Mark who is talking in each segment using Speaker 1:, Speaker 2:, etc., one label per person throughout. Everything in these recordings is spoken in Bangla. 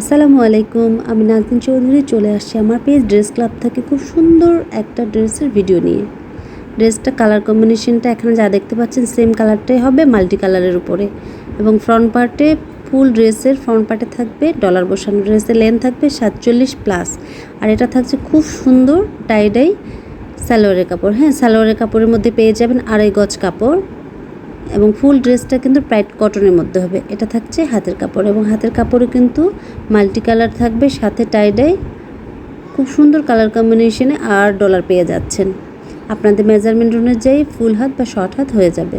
Speaker 1: আসসালামু আলাইকুম, আমি নাজদিন চৌধুরী চলে আসছি আমার পেজ ড্রেস ক্লাব থেকে খুব সুন্দর একটা ড্রেসের ভিডিও নিয়ে। ড্রেসটা কালার কম্বিনেশনটা এখানে যা দেখতে পাচ্ছেন সেম কালারটাই হবে মাল্টি কালারের উপরে। এবং ফ্রন্ট পার্টে ফুল ড্রেসের ফ্রন্ট পার্টে থাকবে ডলার বসানো ড্রেসের লেন থাকবে সাতচল্লিশ প্লাস আর এটা থাকছে খুব সুন্দর টাইডাই সালোয়ারের কাপড়। হ্যাঁ সালোয়ারের কাপড়ের মধ্যে পেয়ে যাবেন আড়াই গজ কাপড়। এবং ফুল ড্রেসটা কিন্তু প্রাইট কটনের মধ্যে হবে। এটা থাকছে হাতের কাপড় এবং হাতের কাপড়ে কিন্তু মাল্টি কালার থাকবে, সাথে টাইডাই খুব সুন্দর কালার কম্বিনেশনে আর ডলার পেয়ে যাচ্ছেন। আপনাদের মেজারমেন্ট অনুযায়ী ফুল হাত বা শর্ট হাত হয়ে যাবে।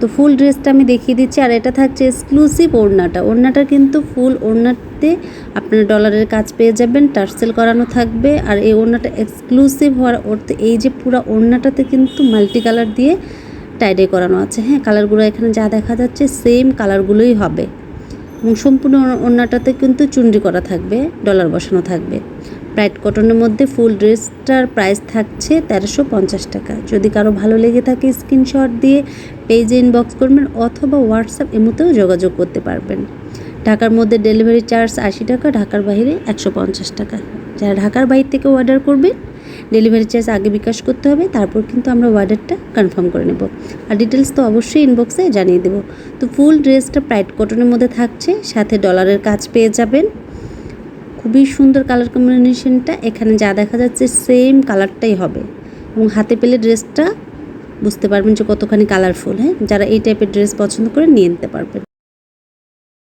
Speaker 1: তো ফুল ড্রেসটা আমি দেখিয়ে দিচ্ছি, আর এটা থাকছে এক্সক্লুসিভ ওড়নাটা। ওড়নাটা কিন্তু ফুল ওড়নাতে আপনার ডলারের কাজ পেয়ে যাবেন টার্সেল করানো থাকবে। আর এই ওড়নাটা এক্সক্লুসিভ হওয়ার অর্থে এই যে পুরো ওড়নাটাতে কিন্তু মাল্টি কালার দিয়ে টাইডে করানো আছে। হ্যাঁ কালারগুলো এখানে যা দেখা যাচ্ছে সেম কালারগুলোই হবে। এবং সম্পূর্ণ ওড়নাটাতে কিন্তু চুন্ডি করা থাকবে ডলার বসানো থাকবে। ব্রাইট কটনের মধ্যে ফুল ড্রেসটার প্রাইস থাকছে তেরোশো পঞ্চাশ টাকা। যদি কারও ভালো লেগে থাকে স্ক্রিনশট দিয়ে পেজে ইনবক্স করবেন অথবা হোয়াটসঅ্যাপ এমতেও যোগাযোগ করতে পারবেন। ঢাকার মধ্যে ডেলিভারি চার্জ আশি টাকা, ঢাকার বাইরে একশো পঞ্চাশ টাকা। যারা ঢাকার বাইরে থেকে অর্ডার করবেন ডেলিভারি চার্জ আগে বিকাশ করতে হবে, তারপর কিন্তু আমরা অর্ডারটা কনফার্ম করে নেব। আর ডিটেলস তো অবশ্যই ইনবক্সে জানিয়ে দেবো। তো ফুল ড্রেসটা প্রাইট কটনের মধ্যে থাকছে, সাথে ডলারের কাজ পেয়ে যাবেন। খুবই সুন্দর কালার কম্বিনেশনটা এখানে যা দেখা যাচ্ছে সেম কালারটাই হবে। এবং হাতে পেলে ড্রেসটা বুঝতে পারবেন যে কতখানি কালারফুল হ্যাঁ? যারা এই টাইপের ড্রেস পছন্দ করে নিয়ে নিতে পারবেন।